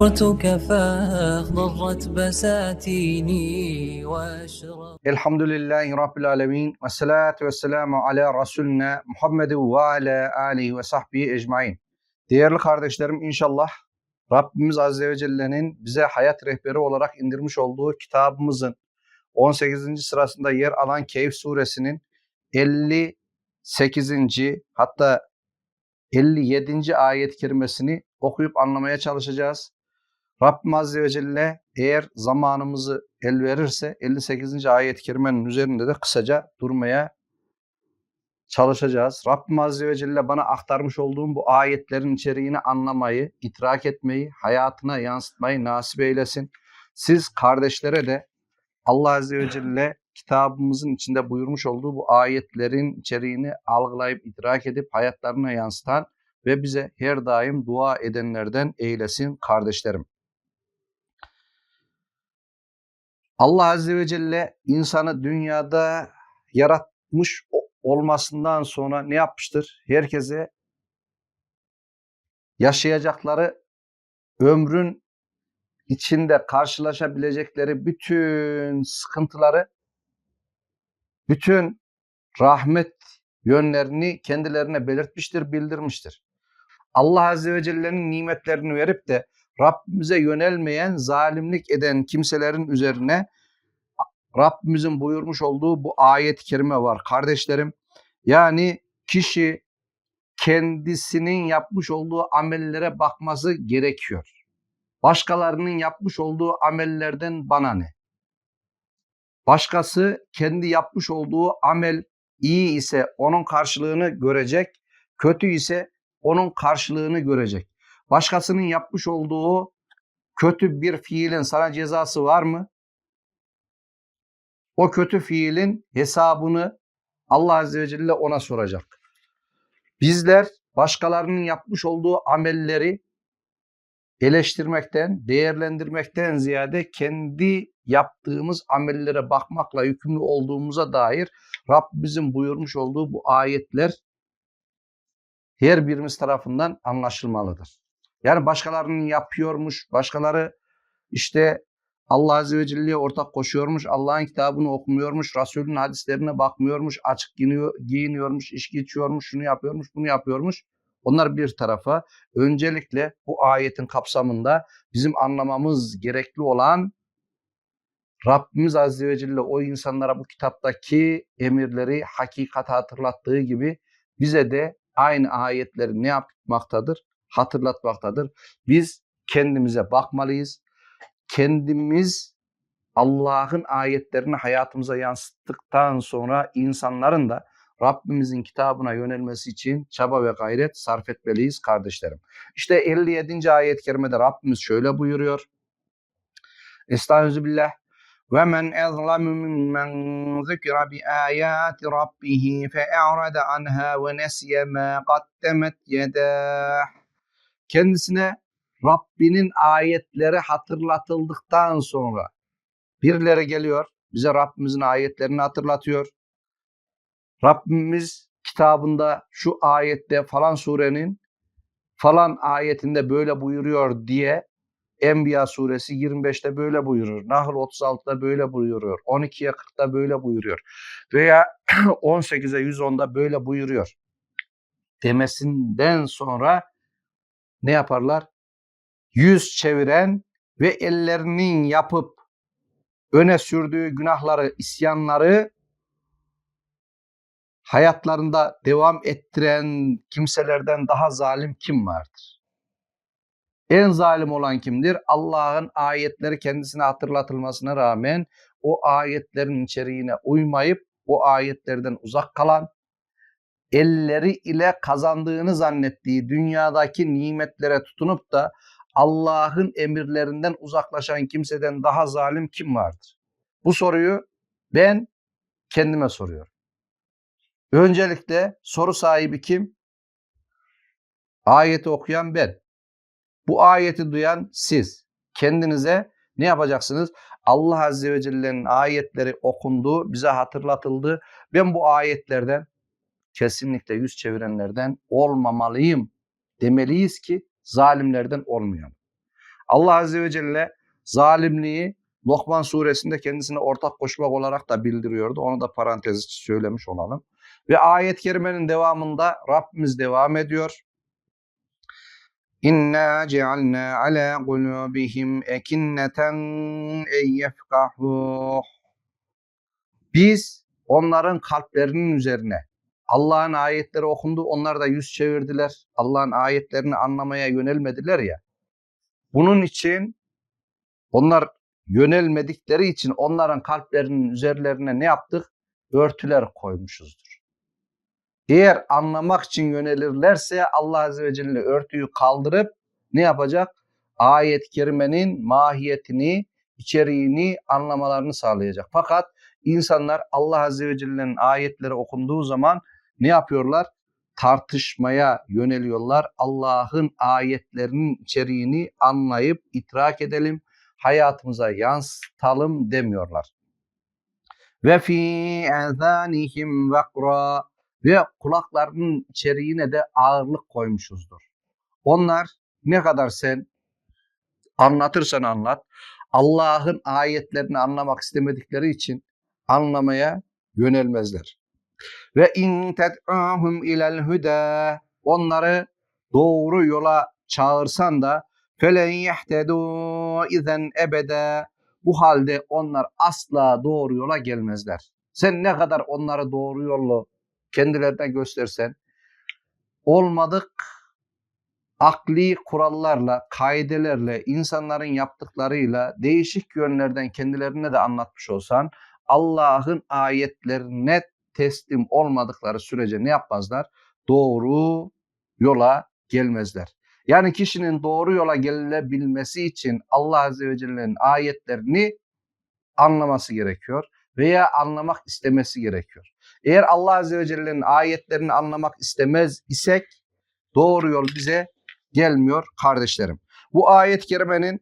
صورتك فاخضرت بساتيني واشرق Elhamdülillahi Rabbil Alemin ve salatu ve selamu ala Resulüne Muhammed ve ala alihi ve sahbihi ecmain. Değerli kardeşlerim inşallah Rabbimiz Azze ve Celle'nin bize hayat rehberi olarak indirmiş olduğu kitabımızın 18. sırasında yer alan Keyif suresinin 58. hatta 57. ayet kerimesini okuyup anlamaya çalışacağız. Rabbim Azze ve Celle eğer zamanımızı el verirse 58. ayet-i kerimenin üzerinde de kısaca durmaya çalışacağız. Rabbim Azze ve Celle bana aktarmış olduğum bu ayetlerin içeriğini anlamayı, idrak etmeyi, hayatına yansıtmayı nasip eylesin. Siz kardeşlere de Allah Azze ve Celle kitabımızın içinde buyurmuş olduğu bu ayetlerin içeriğini algılayıp idrak edip hayatlarına yansıtan ve bize her daim dua edenlerden eylesin kardeşlerim. Allah Azze ve Celle insanı dünyada yaratmış olmasından sonra ne yapmıştır? Herkese yaşayacakları ömrün içinde karşılaşabilecekleri bütün sıkıntıları, bütün rahmet yönlerini kendilerine belirtmiştir, bildirmiştir. Allah Azze ve Celle'nin nimetlerini verip de Rabbimize yönelmeyen, zalimlik eden kimselerin üzerine Rabbimizin buyurmuş olduğu bu ayet-i kerime var kardeşlerim. Yani kişi kendisinin yapmış olduğu amellere bakması gerekiyor. Başkalarının yapmış olduğu amellerden bana ne? Başkası kendi yapmış olduğu amel iyi ise onun karşılığını görecek, kötü ise onun karşılığını görecek. Başkasının yapmış olduğu kötü bir fiilin sana cezası var mı? O kötü fiilin hesabını Allah Azze ve Celle ona soracak. Bizler başkalarının yapmış olduğu amelleri eleştirmekten, değerlendirmekten ziyade kendi yaptığımız amellere bakmakla yükümlü olduğumuza dair Rabbimizin buyurmuş olduğu bu ayetler her birimiz tarafından anlaşılmalıdır. Yani başkalarının yapıyormuş, başkaları işte Allah Azze ve Celle'ye ortak koşuyormuş, Allah'ın kitabını okumuyormuş, Resulünün hadislerine bakmıyormuş, açık giyiniyor, giyiniyormuş, içki içiyormuş, şunu yapıyormuş, bunu yapıyormuş. Onlar bir tarafa. Öncelikle bu ayetin kapsamında bizim anlamamız gerekli olan Rabbimiz Azze ve Celle o insanlara bu kitaptaki emirleri hakikati hatırlattığı gibi bize de aynı ayetleri ne yapmaktadır? Hatırlatmaktadır. Biz kendimize bakmalıyız. Kendimiz Allah'ın ayetlerini hayatımıza yansıttıktan sonra insanların da Rabbimizin kitabına yönelmesi için çaba ve gayret sarf etmeliyiz kardeşlerim. İşte 57. ayet-i kerimede Rabbimiz şöyle buyuruyor. Estağfirullah. Ve men ezlemu mimmen zikra bi ayati rabbih fe'arada anha ve nesiye ma qaddemet yedah. Kendisine Rabbinin ayetleri hatırlatıldıktan sonra birileri geliyor, bize Rabbimizin ayetlerini hatırlatıyor. Rabbimiz kitabında şu ayette falan surenin falan ayetinde böyle buyuruyor diye Enbiya suresi 25'te böyle buyurur. Nahl 36'da böyle buyuruyor. 12'ye 40'da böyle buyuruyor. Veya 18'e 110'da böyle buyuruyor. Demesinden sonra ne yaparlar? Yüz çeviren ve ellerinin yapıp öne sürdüğü günahları, isyanları hayatlarında devam ettiren kimselerden daha zalim kim vardır? En zalim olan kimdir? Allah'ın ayetleri kendisine hatırlatılmasına rağmen o ayetlerin içeriğine uymayıp o ayetlerden uzak kalan, elleri ile kazandığını zannettiği dünyadaki nimetlere tutunup da Allah'ın emirlerinden uzaklaşan kimseden daha zalim kim vardır? Bu soruyu ben kendime soruyorum. Öncelikle soru sahibi kim? Ayeti okuyan ben. Bu ayeti duyan siz. Kendinize ne yapacaksınız? Allah Azze ve Celle'nin ayetleri okundu, bize hatırlatıldı. Ben bu ayetlerden kesinlikle yüz çevirenlerden olmamalıyım demeliyiz ki zalimlerden olmayalım. Allah Azze ve Celle zalimliği Lokman suresinde kendisine ortak koşmak olarak da bildiriyordu. Onu da parantez içi söylemiş olalım. Ve ayet-i kerimenin devamında Rabbimiz devam ediyor. İnna cealna ala kulubihim ekinneten en yefkahuh. Biz onların kalplerinin üzerine Allah'ın ayetleri okundu, onlar da yüz çevirdiler. Allah'ın ayetlerini anlamaya yönelmediler ya. Bunun için onlar yönelmedikleri için onların kalplerinin üzerlerine ne yaptık? Örtüler koymuşuzdur. Eğer anlamak için yönelirlerse Allah Azze ve Celle örtüyü kaldırıp ne yapacak? Ayet-i kerimenin mahiyetini, içeriğini anlamalarını sağlayacak. Fakat insanlar Allah Azze ve Celle'nin ayetleri okunduğu zaman ne yapıyorlar? Tartışmaya yöneliyorlar. Allah'ın ayetlerinin içeriğini anlayıp idrak edelim, hayatımıza yansıtalım demiyorlar. Ve fi azanihim vakra ve kulaklarının içeriğine de ağırlık koymuşuzdur. Onlar ne kadar sen anlatırsan anlat, Allah'ın ayetlerini anlamak istemedikleri için anlamaya yönelmezler. Ve in ted'uhum ilel huda onları doğru yola çağırsan da felen yehtedu izen ebede bu halde onlar asla doğru yola gelmezler. Sen ne kadar onları doğru yolu kendilerine göstersen olmadık akli kurallarla, kaidelerle, insanların yaptıklarıyla değişik yönlerden kendilerine de anlatmış olsan Allah'ın ayetlerine teslim olmadıkları sürece ne yapmazlar? Doğru yola gelmezler. Yani kişinin doğru yola gelebilmesi için Allah Azze ve Celle'nin ayetlerini anlaması gerekiyor veya anlamak istemesi gerekiyor. Eğer Allah Azze ve Celle'nin ayetlerini anlamak istemez isek doğru yol bize gelmiyor kardeşlerim. Bu ayet-i kerimenin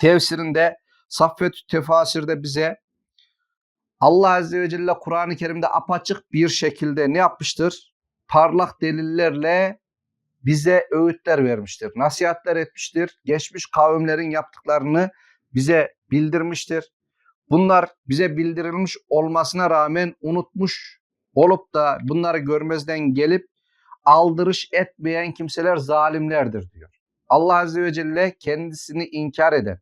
tefsirinde Saffet Tefasir'de bize Allah Azze ve Celle Kur'an-ı Kerim'de apaçık bir şekilde ne yapmıştır? Parlak delillerle bize öğütler vermiştir. Nasihatler etmiştir. Geçmiş kavimlerin yaptıklarını bize bildirmiştir. Bunlar bize bildirilmiş olmasına rağmen unutmuş olup da bunları görmezden gelip aldırış etmeyen kimseler zalimlerdir diyor. Allah Azze ve Celle kendisini inkar eden,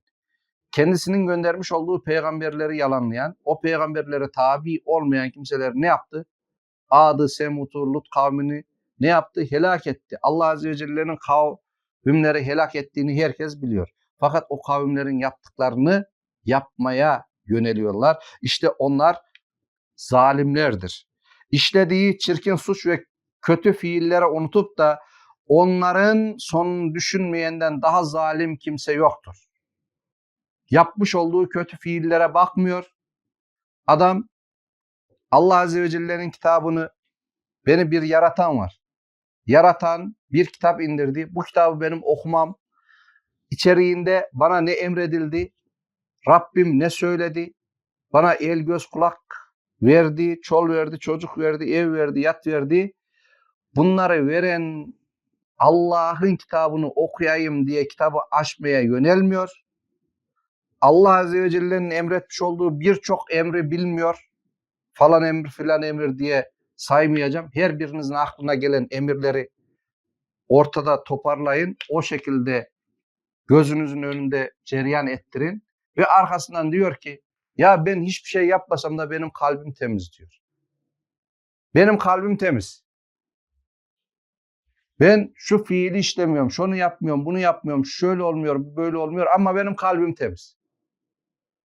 kendisinin göndermiş olduğu peygamberleri yalanlayan, o peygamberlere tabi olmayan kimseler ne yaptı? Ad'ı, Semut'u, Lut kavmini ne yaptı? Helak etti. Allah Azze ve Celle'nin kavimleri helak ettiğini herkes biliyor. Fakat o kavimlerin yaptıklarını yapmaya yöneliyorlar. İşte onlar zalimlerdir. İşlediği çirkin suç ve kötü fiillere unutup da onların sonunu düşünmeyenden daha zalim kimse yoktur. Yapmış olduğu kötü fiillere bakmıyor. Adam Allah Azze ve Celle'nin kitabını beni bir yaratan var. Yaratan bir kitap indirdi. Bu kitabı benim okumam. İçeriğinde bana ne emredildi? Rabbim ne söyledi? Bana el göz kulak verdi, çol verdi, çocuk verdi, ev verdi, yat verdi. Bunları veren Allah'ın kitabını okuyayım diye kitabı açmaya yönelmiyor. Allah Azze ve Celle'nin emretmiş olduğu birçok emri bilmiyor. Falan emir filan emir diye saymayacağım. Her birinizin aklına gelen emirleri ortada toparlayın. O şekilde gözünüzün önünde cereyan ettirin. Ve arkasından diyor ki ya ben hiçbir şey yapmasam da benim kalbim temiz diyor. Benim kalbim temiz. Ben şu fiili işlemiyorum, şunu yapmıyorum, bunu yapmıyorum, şöyle olmuyor, böyle olmuyor ama benim kalbim temiz.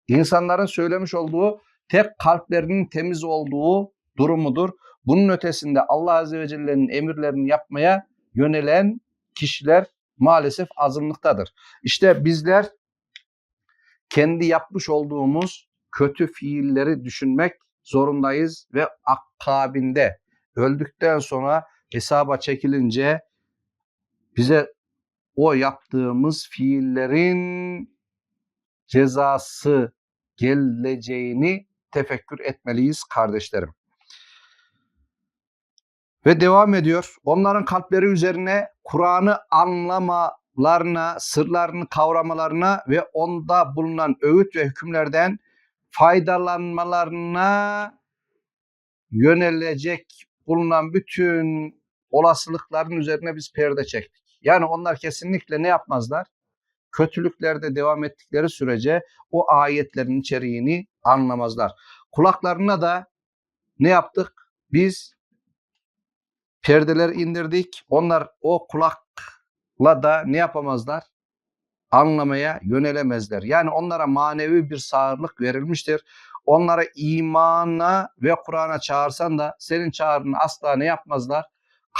İnsanların söylemiş olduğu tek kalplerinin temiz olduğu durumudur. Bunun ötesinde Allah Azze ve Celle'nin emirlerini yapmaya yönelen kişiler maalesef azınlıktadır. İşte bizler kendi yapmış olduğumuz kötü fiilleri düşünmek zorundayız ve akabinde öldükten sonra hesaba çekilince bize o yaptığımız fiillerin cezası geleceğini tefekkür etmeliyiz kardeşlerim. Ve devam ediyor. Onların kalpleri üzerine Kur'an'ı anlama anlamlarına, sırlarını kavramalarına ve onda bulunan öğüt ve hükümlerden faydalanmalarına yönelecek bulunan bütün olasılıkların üzerine biz perde çektik. Yani onlar kesinlikle ne yapmazlar? Kötülüklerde devam ettikleri sürece o ayetlerin içeriğini anlamazlar. Kulaklarına da ne yaptık? Biz perdeler indirdik. Onlar o kulakla da ne yapamazlar? Anlamaya yönelemezler. Yani onlara manevi bir sağırlık verilmiştir. Onlara imana ve Kur'an'a çağırsan da senin çağrını asla ne yapmazlar?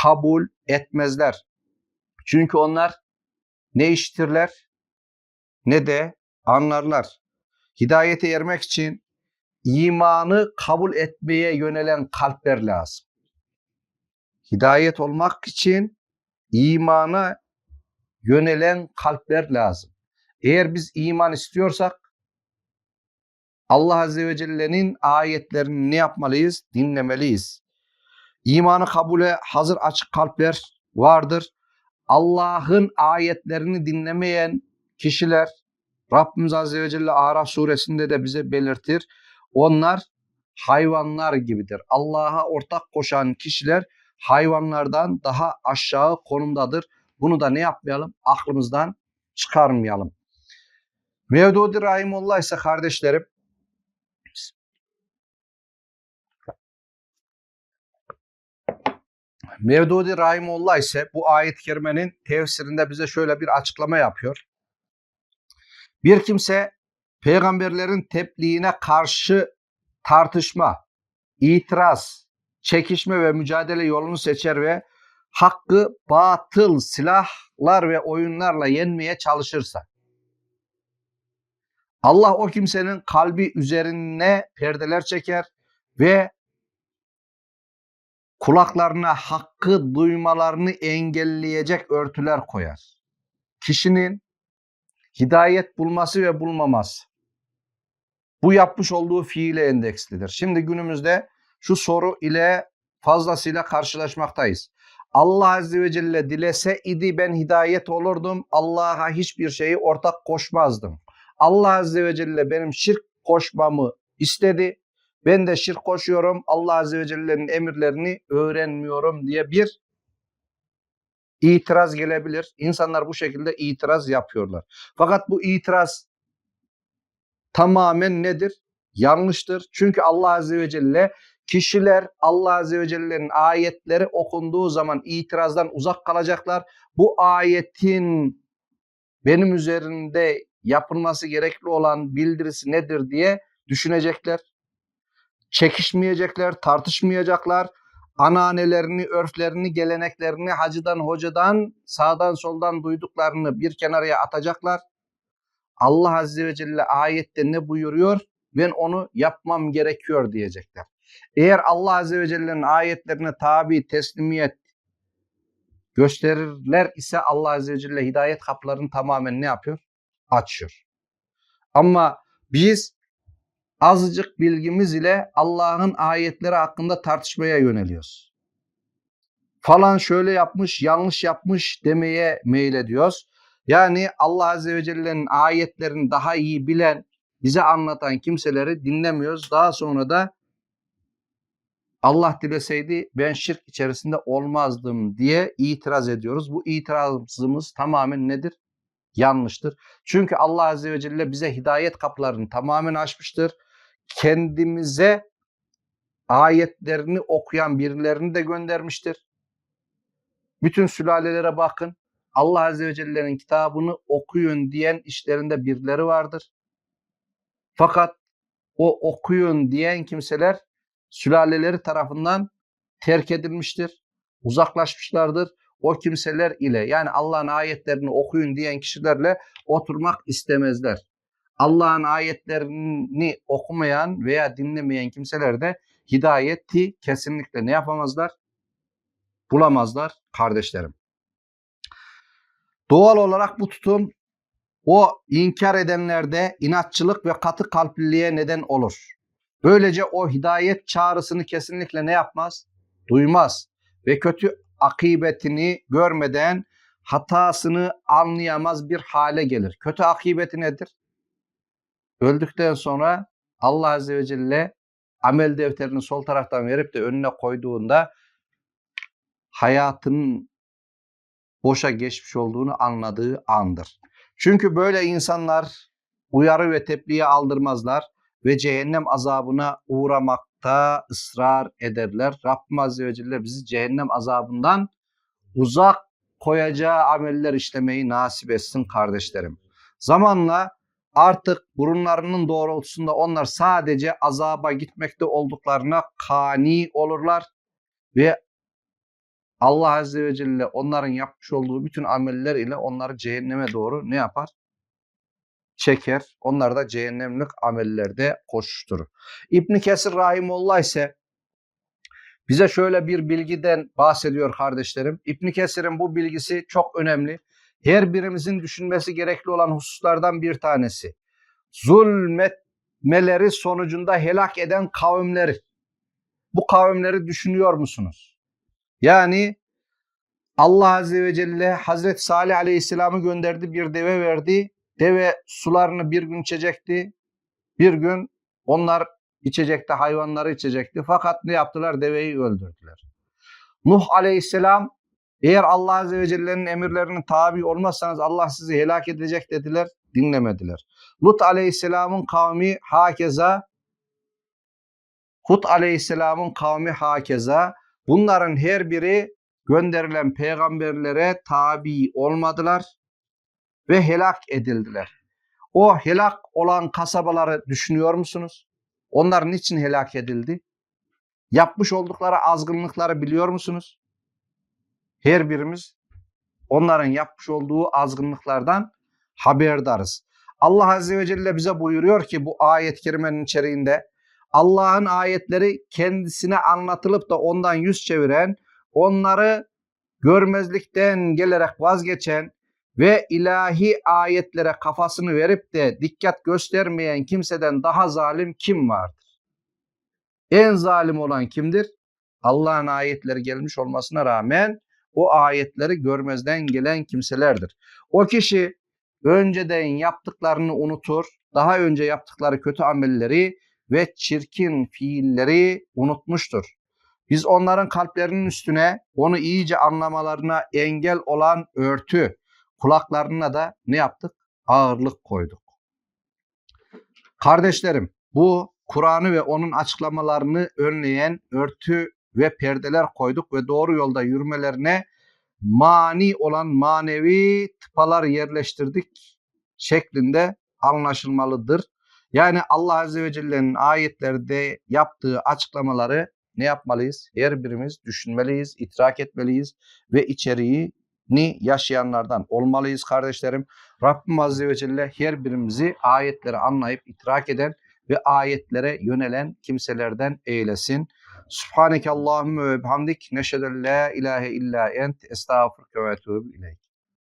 Kabul etmezler. Çünkü onlar ne işitirler ne de anlarlar. Hidayete ermek için imanı kabul etmeye yönelen kalpler lazım. Hidayet olmak için imana yönelen kalpler lazım. Eğer biz iman istiyorsak Allah Azze ve Celle'nin ayetlerini ne yapmalıyız? Dinlemeliyiz. İmanı kabule hazır açık kalpler vardır. Allah'ın ayetlerini dinlemeyen kişiler Rabbimiz Azze ve Celle Araf suresinde de bize belirtir. Onlar hayvanlar gibidir. Allah'a ortak koşan kişiler hayvanlardan daha aşağı konumdadır. Bunu da ne yapmayalım? Aklımızdan çıkarmayalım. Mevdudi Rahimullah ise kardeşlerim Mevdudi Rahimullah ise bu ayet-i kerimenin tefsirinde bize şöyle bir açıklama yapıyor. Bir kimse peygamberlerin tebliğine karşı tartışma, itiraz, çekişme ve mücadele yolunu seçer ve hakkı batıl silahlar ve oyunlarla yenmeye çalışırsa Allah o kimsenin kalbi üzerine perdeler çeker ve kulaklarına hakkı duymalarını engelleyecek örtüler koyar. Kişinin hidayet bulması ve bulmaması bu yapmış olduğu fiile endekslidir. Şimdi günümüzde şu soru ile fazlasıyla karşılaşmaktayız. Allah Azze ve Celle dilese idi ben hidayet olurdum. Allah'a hiçbir şeyi ortak koşmazdım. Allah Azze ve Celle benim şirk koşmamı istedi. Ben de şirk koşuyorum. Allah Azze ve Celle'nin emirlerini öğrenmiyorum diye bir itiraz gelebilir. İnsanlar bu şekilde itiraz yapıyorlar. Fakat bu itiraz tamamen nedir? Yanlıştır. Çünkü Allah Azze ve Celle kişiler Allah Azze ve Celle'nin ayetleri okunduğu zaman itirazdan uzak kalacaklar. Bu ayetin benim üzerinde yapılması gerekli olan bildirisi nedir diye düşünecekler. Çekişmeyecekler, tartışmayacaklar. Ananelerini, örflerini, geleneklerini hacıdan, hocadan, sağdan soldan duyduklarını bir kenarıya atacaklar. Allah Azze ve Celle ayette ne buyuruyor? Ben onu yapmam gerekiyor diyecekler. Eğer Allah Azze ve Celle'nin ayetlerine tabi teslimiyet gösterirler ise Allah Azze ve Celle hidayet kapılarını tamamen ne yapıyor? Açıyor. Ama biz azıcık bilgimiz ile Allah'ın ayetleri hakkında tartışmaya yöneliyoruz. Falan şöyle yapmış, yanlış yapmış demeye meylediyoruz. Yani Allah Azze ve Celle'nin ayetlerini daha iyi bilen, bize anlatan kimseleri dinlemiyoruz. Daha sonra da Allah dileseydi ben şirk içerisinde olmazdım diye itiraz ediyoruz. Bu itirazımız tamamen nedir? Yanlıştır. Çünkü Allah Azze ve Celle bize hidayet kapılarını tamamen açmıştır. Kendimize ayetlerini okuyan birilerini de göndermiştir. Bütün sülalelere bakın. Allah Azze ve Celle'nin kitabını okuyun diyen işlerinde birileri vardır. Fakat o okuyun diyen kimseler sülaleleri tarafından terk edilmiştir. Uzaklaşmışlardır. O kimseler ile yani Allah'ın ayetlerini okuyun diyen kişilerle oturmak istemezler. Allah'ın ayetlerini okumayan veya dinlemeyen kimseler de hidayeti kesinlikle ne yapamazlar? Bulamazlar kardeşlerim. Doğal olarak bu tutum o inkar edenlerde inatçılık ve katı kalpliliğe neden olur. Böylece o hidayet çağrısını kesinlikle ne yapmaz? Duymaz ve kötü akıbetini görmeden hatasını anlayamaz bir hale gelir. Kötü akıbeti nedir? Öldükten sonra Allah Azze ve Celle amel defterini sol taraftan verip de önüne koyduğunda hayatının boşa geçmiş olduğunu anladığı andır. Çünkü böyle insanlar uyarı ve tebliğe aldırmazlar ve cehennem azabına uğramakta ısrar ederler. Rabbim Azze ve Celle bizi cehennem azabından uzak koyacağı ameller işlemeyi nasip etsin kardeşlerim. Zamanla artık burunlarının doğrultusunda onlar sadece azaba gitmekte olduklarına kani olurlar ve Allah Azze ve Celle onların yapmış olduğu bütün ameller ile onları cehenneme doğru ne yapar? Çeker. Onlar da cehennemlik amellerde koşuşturur. İbn Kesir Rahimullah ise bize şöyle bir bilgiden bahsediyor kardeşlerim. İbn Kesir'in bu bilgisi çok önemli. Her birimizin düşünmesi gerekli olan hususlardan bir tanesi. Zulmetmeleri sonucunda helak eden kavimleri. Bu kavimleri düşünüyor musunuz? Yani Allah Azze ve Celle Hazreti Salih Aleyhisselam'ı gönderdi bir deve verdi. Deve sularını bir gün içecekti. Bir gün onlar içecekti, hayvanları içecekti. Fakat ne yaptılar? Deveyi öldürdüler. Nuh Aleyhisselam eğer Allah Azze ve Celle'nin emirlerine tabi olmazsanız Allah sizi helak edecek dediler. Dinlemediler. Lut Aleyhisselam'ın kavmi hakeza Hud Aleyhisselam'ın kavmi hakeza bunların her biri gönderilen peygamberlere tabi olmadılar ve helak edildiler. O helak olan kasabaları düşünüyor musunuz? Onlar niçin helak edildi? Yapmış oldukları azgınlıkları biliyor musunuz? Her birimiz onların yapmış olduğu azgınlıklardan haberdarız. Allah Azze ve Celle bize buyuruyor ki bu ayet-i kerimenin içeriğinde Allah'ın ayetleri kendisine anlatılıp da ondan yüz çeviren, onları görmezlikten gelerek vazgeçen ve ilahi ayetlere kafasını verip de dikkat göstermeyen kimseden daha zalim kim vardır? En zalim olan kimdir? Allah'ın ayetleri gelmiş olmasına rağmen o ayetleri görmezden gelen kimselerdir. O kişi önceden yaptıklarını unutur, daha önce yaptıkları kötü amelleri ve çirkin fiilleri unutmuştur. Biz onların kalplerinin üstüne onu iyice anlamalarına engel olan örtü, kulaklarına da ne yaptık? Ağırlık koyduk. Kardeşlerim, bu Kur'an'ı ve onun açıklamalarını önleyen örtü ve perdeler koyduk ve doğru yolda yürümelerine mani olan manevi tıpalar yerleştirdik şeklinde anlaşılmalıdır. Yani Allah Azze ve Celle'nin ayetlerde yaptığı açıklamaları ne yapmalıyız? Her birimiz düşünmeliyiz, idrak etmeliyiz ve içeriğini yaşayanlardan olmalıyız kardeşlerim. Rabbim Azze ve Celle her birimizi ayetleri anlayıp idrak eden ve ayetlere yönelen kimselerden eylesin. Subhaneke Allahümme ve bihamdik neşheden la ilahe illa ent estağfurke ve etûbü ileyk.